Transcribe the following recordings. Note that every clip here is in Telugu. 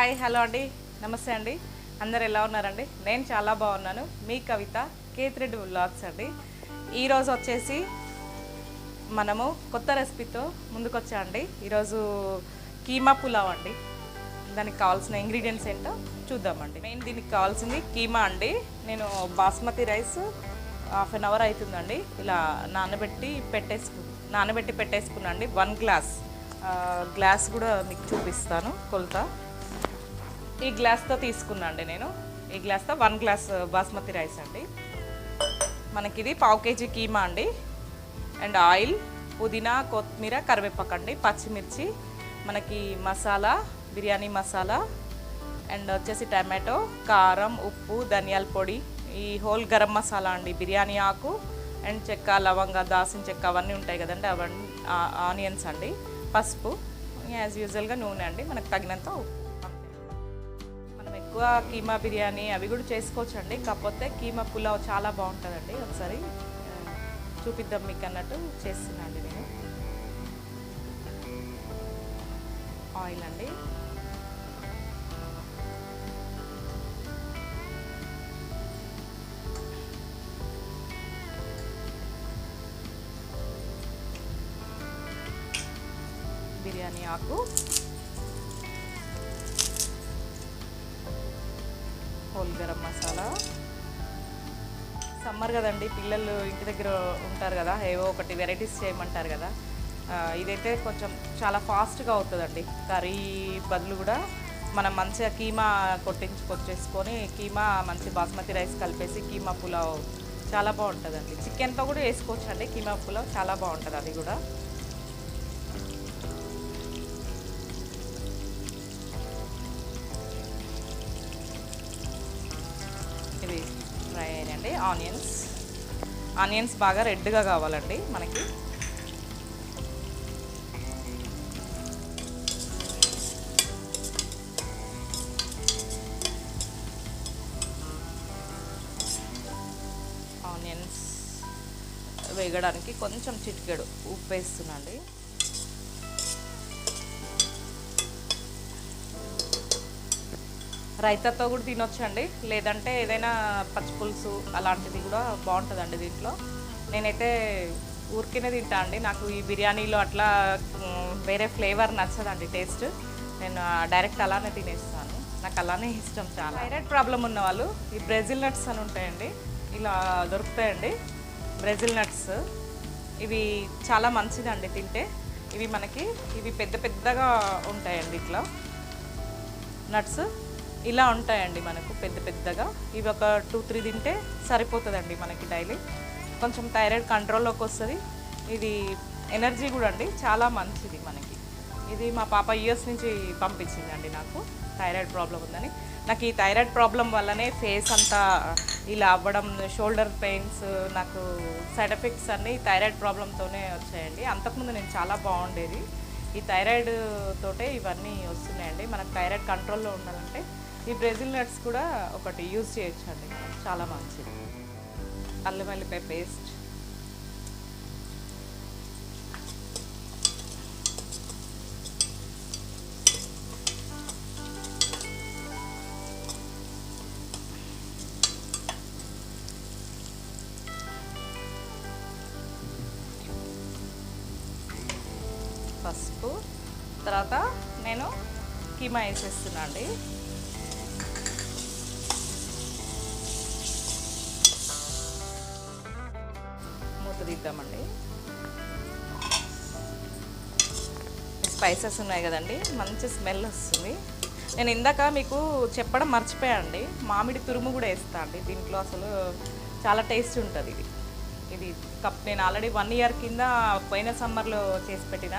హాయ్ హలో అండి. నమస్తే అండి. అందరు ఎలా ఉన్నారండి? నేను చాలా బాగున్నాను. మీ కవిత కేతిరెడ్డి బ్లాగ్స్ అండి. ఈరోజు వచ్చేసి మనము కొత్త రెసిపీతో ముందుకొచ్చామండి ఈరోజు కీమా పులావ్ అండి. దానికి కావాల్సిన ఇంగ్రీడియంట్స్ ఏంటో చూద్దామండి. మెయిన్ దీనికి కావాల్సింది కీమా అండి. నేను basmati rice half an hour అవుతుందండి. ఇలా నానబెట్టి పెట్టేసుకు నానబెట్టి పెట్టేసుకున్నాండి వన్ గ్లాస్. గ్లాస్ కూడా మీకు చూపిస్తాను. కొలత. ఈ గ్లాస్తో తీసుకున్నా అండి నేను. ఈ గ్లాస్తో వన్ గ్లాస్ బాస్మతి రైస్ అండి. మనకి ఇది పావు కేజీ కీమా అండి. అండ్ ఆయిల్ పుదీనా కొత్తిమీర కరివేపాకు అండి పచ్చిమిర్చి మనకి మసాలా బిర్యానీ మసాలా అండ్ వచ్చేసి టమాటో కారం ఉప్పు ధనియాల పొడి ఈ హోల్ గరం మసాలా అండి బిర్యానీ ఆకు అండ్ చెక్క లవంగ దాసిన చెక్క అవన్నీ ఉంటాయి కదండి అవన్నీ ఆనియన్స్ అండి పసుపు యాజ్ యూజువల్గా నూనె అండి మనకు తగినంత ఉప్పు. ఎక్కువ కీమా బిర్యానీ అవి కూడా చేసుకోవచ్చండి. కాకపోతే కీమా పులావ్ చాలా బాగుంటుందండి. ఒకసారి చూపిద్దాం మీకు అన్నట్టు చేస్తున్నాండి నేను. ఆయిల్ అండి. బిర్యానీ ఆకు. అంటారు కదండి పిల్లలు ఇంటి దగ్గర ఉంటారు కదా ఏవో ఒకటి వెరైటీస్ చేయమంటారు కదా. ఇదైతే కొంచెం చాలా ఫాస్ట్గా అవుతుందండి. కర్రీ బదులు కూడా మనం మంచిగా కీమా కొట్టించుకొచ్చేసుకొని కీమా మంచి బాస్మతి రైస్ కలిపేసి కీమా పులావ్ చాలా బాగుంటుందండి. చికెన్తో కూడా వేసుకోవచ్చు అండి కీమా పులావ్ చాలా బాగుంటుంది అది కూడా. Fry onions. ఆనియన్స్ బాగా రెడ్గా కావాలండి మనకి. ఆనియన్స్ వేగడానికి కొంచెం చిటికెడు. ఉప్పు వేస్తున్నాండి. రైతాతో కూడా తినొచ్చండి. లేదంటే ఏదైనా పచ్చి పులుసు అలాంటిది కూడా బాగుంటుందండి దీంట్లో. నేనైతే ఊరికేనే తింటా అండి. నాకు ఈ బిర్యానీలో అట్లా వేరే ఫ్లేవర్ నచ్చదండి టేస్ట్. నేను డైరెక్ట్ అలానే తినేస్తాను. నాకు అలానే ఇష్టం చాలా. థైరాయిడ్ ప్రాబ్లం ఉన్న వాళ్ళు ఈ బ్రెజిల్ నట్స్ అని ఉంటాయండి. ఇలా దొరుకుతాయండి. Brazil nuts. ఇవి చాలా మంచిదండి తింటే. ఇవి మనకి ఇవి పెద్ద పెద్దగా ఉంటాయండి ఇట్లా. నట్స్. ఇలా ఉంటాయండి మనకు పెద్ద పెద్దగా. ఇవి ఒక టూ త్రీ తింటే సరిపోతుందండి మనకి డైలీ. కొంచెం థైరాయిడ్ కంట్రోల్లోకి వస్తుంది. ఇది ఎనర్జీ కూడా అండి చాలా మంచిది మనకి. ఇది మా పాప ఇయర్స్ నుంచి పంపించిందండి నాకు థైరాయిడ్ ప్రాబ్లం ఉందని. నాకు ఈ థైరాయిడ్ ప్రాబ్లం వల్లనే ఫేస్ అంతా ఇలా అవ్వడం షోల్డర్ పెయిన్స్ నాకు సైడ్ ఎఫెక్ట్స్ అన్నీ థైరాయిడ్ ప్రాబ్లంతోనే వచ్చాయండి. అంతకుముందు నేను చాలా బాగుండేది. ఈ థైరాయిడ్ తోటే ఇవన్నీ వస్తున్నాయండి. మనకు థైరాయిడ్ కంట్రోల్లో ఉండాలంటే ఈ బ్రెజిల్ నట్స్ కూడా ఒకటి యూజ్ చేయొచ్చు అండి చాలా మంచిది. అల్లం వెల్లిపాయ పేస్ట్ పసుపు. తర్వాత నేను కీమా వేసేస్తున్నా అండి తీద్దామండి. స్పైసెస్ ఉన్నాయి కదండి మంచి స్మెల్ వస్తుంది. నేను ఇందాక మీకు చెప్పడం మర్చిపోయాండి మామిడి తురుము కూడా వేస్తా అండి. దీంట్లో అసలు చాలా టేస్ట్ ఉంటుంది ఇది. ఇది కప్ నేను ఆల్రెడీ వన్ ఇయర్ కింద పోయిన సమ్మర్లో చేసి పెట్టిన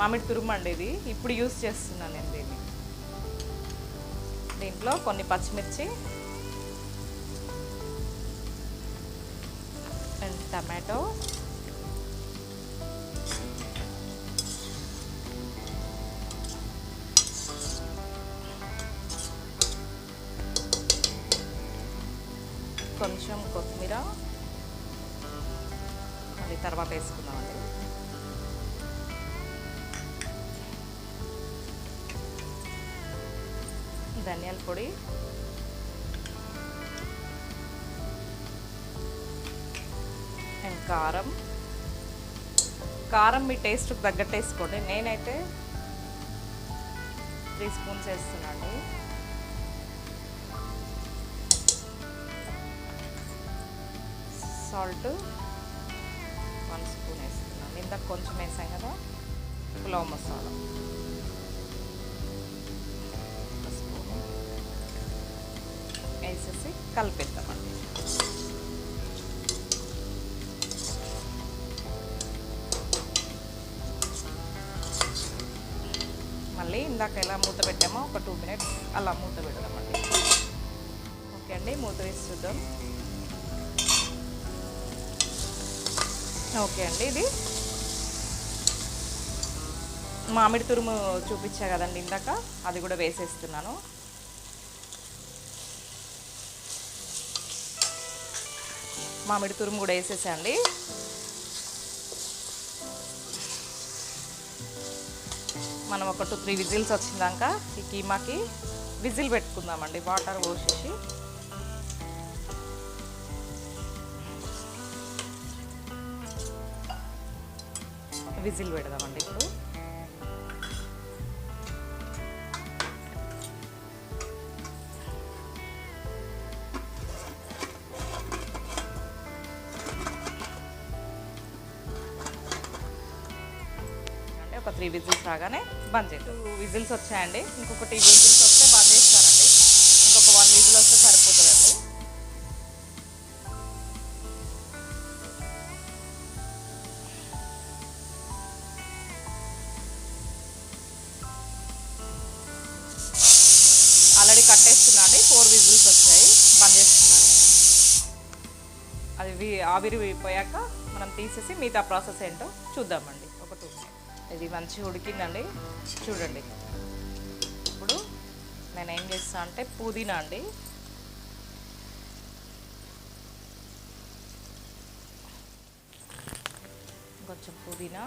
మామిడి తురుము అండి ఇది. ఇప్పుడు యూస్ చేస్తున్నాను నేను దీన్ని. దీంట్లో కొన్ని పచ్చిమిర్చి అండ్ టమాటో. కొంచెం కొత్తిమీర. మళ్ళీ తర్వాత వేసుకుందామండి ధనియాల పొడి. కారం. కారం మీ టేస్ట్కి తగ్గట్టు వేసుకోండి. నేనైతే త్రీ స్పూన్స్ వేస్తున్నాండి సాల్ట్ వన్ స్పూన్ వేస్తున్నాను. ఇందాక కొంచెం వేసాం కదా పులావ్ మసాలా. వేసేసి కలిపేద్దామండి. ఇందాక ఎలా మూత పెట్టామో ఒక టూ మినిట్స్ అలా మూత పెడదామండి. ఓకే అండి మూత వేసి చూద్దాం. ఓకే అండి ఇది మామిడి తురుము చూపించా కదండి ఇందాక అది కూడా వేసేస్తున్నాను. మామిడి తురుము కూడా వేసేసండి మనం ఒక టూ త్రీ విజిల్స్ వచ్చిందాక ఈ కీమాకి విజిల్ పెట్టుకుందామండి వాటర్ పోసేసి. విజిల్ పెడదామండి ఇప్పుడు. త్రీ విజిల్స్ రాగానే బంద్ చేయండి టూ విజిల్స్ వచ్చాయండి. ఇంకొక టీ విజిల్స్ వస్తే బంద్ చేస్తానండి ఇంకొక వన్ విజిల్ వస్తే సరిపోతుందండి. ఆల్రెడీ కట్టేస్తున్నాండి ఫోర్ విజిల్స్ వచ్చాయి. బంద్ చేస్తున్నాను అది వి- ఆవిరి పోయాక మనం తీసేసి మిగతా ప్రాసెస్ ఏంటో చూద్దామండి. ఇది మంచిగా ఉడికిందండి. చూడండి. ఇప్పుడు నేను ఏం చేస్తాను అంటే పుదీనా అండి. కొంచెం పుదీనా.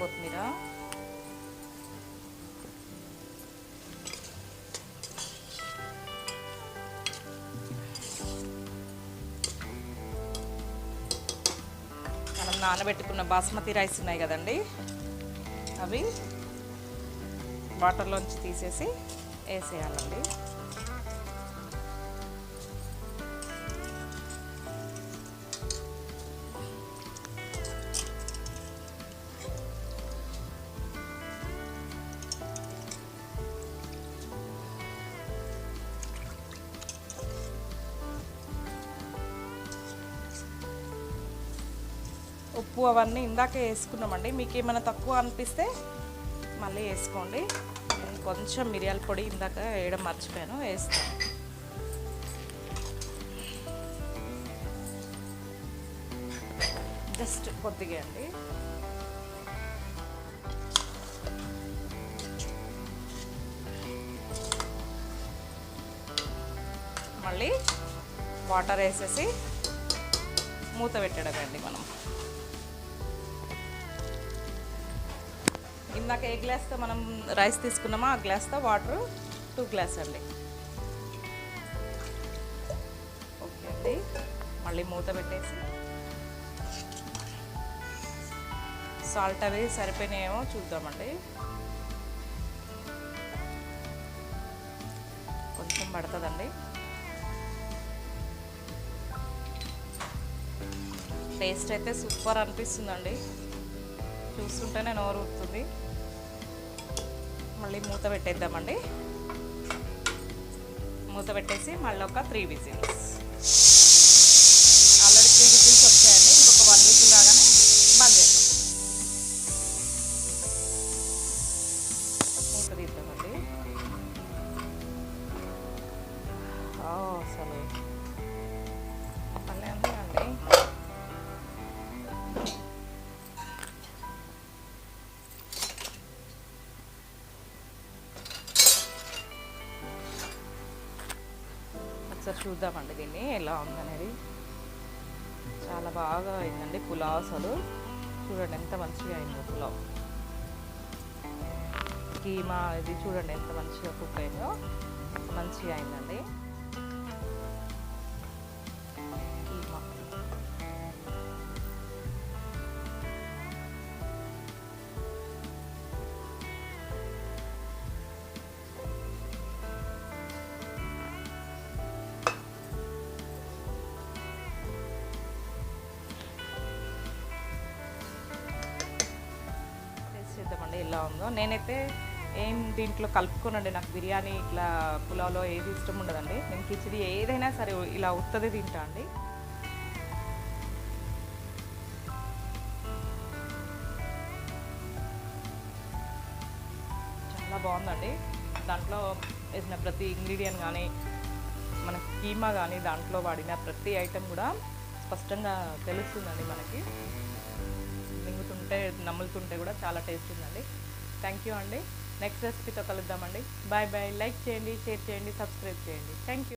కొత్తిమీర. నానబెట్టుకున్న బాస్మతి రైస్ ఉన్నాయి కదండి. అవి వాటర్లోంచి తీసేసి వేసేయాలండి. ఉప్పు అవన్నీ ఇందాకే వేసుకున్నామండి. మీకు ఏమైనా తక్కువ అనిపిస్తే మళ్ళీ వేసుకోండి. నేను కొంచెం మిరియాల పొడి ఇందాక వేయడం మర్చిపోయాను వేస్తాను. జస్ట్ కొద్దిగా అండి. మళ్ళీ వాటర్ వేసేసి మూత పెట్టడమే అండి మనం. ఇందాక ఏ గ్లాస్తో మనం రైస్ తీసుకున్నామో ఆ గ్లాస్తో వాటర్ టూ గ్లాస్ అండి. ఓకే అండి. మళ్ళీ మూత పెట్టేసి. సాల్ట్ అవి సరిపోయినాయేమో చూద్దామండి. కొంచెం పడుతుందండి. టేస్ట్ అయితే సూపర్ అనిపిస్తుందండి. చూస్తుంటేనే నోరు ఊరుతుంది. మళ్ళీ మూత పెట్టేద్దామండి. మూత పెట్టేసి మళ్ళీ ఒక త్రీ విజిల్స్. చూద్దామండి దీన్ని ఎలా ఉందనేది. చాలా బాగా అయిందండి పులావ్ అసలు. చూడండి ఎంత మంచిగా అయిందో పులావ్. కీమా ఇది చూడండి ఎంత మంచిగా కుక్ అయిందో. మంచిగా అయిందండి. కీమా. అంటే ఎలా ఉందో. నేనైతే ఏం దీంట్లో కలుపుకోనండి. నాకు బిర్యానీ ఇట్లా పులావ్లో ఏది ఇష్టం ఉండదండి. నేను కిచిడి ఏదైనా సరే ఇలా ఉత్తది తింటా అండి. చాలా బాగుందండి. దాంట్లో వేసిన ప్రతి ఇంగ్రీడియంట్ కానీ మన కీమా కానీ దాంట్లో వాడిన ప్రతి ఐటెం కూడా స్పష్టంగా తెలుస్తుందండి మనకి. మింగుతుంటే నమ్ములుతుంటే కూడా చాలా టేస్ట్ ఉందండి. థ్యాంక్ యూ అండి. నెక్స్ట్ రెసిపీతో కలుద్దామండి. బాయ్ బాయ్ లైక్ చేయండి షేర్ చేయండి సబ్స్క్రైబ్ చేయండి. Thank you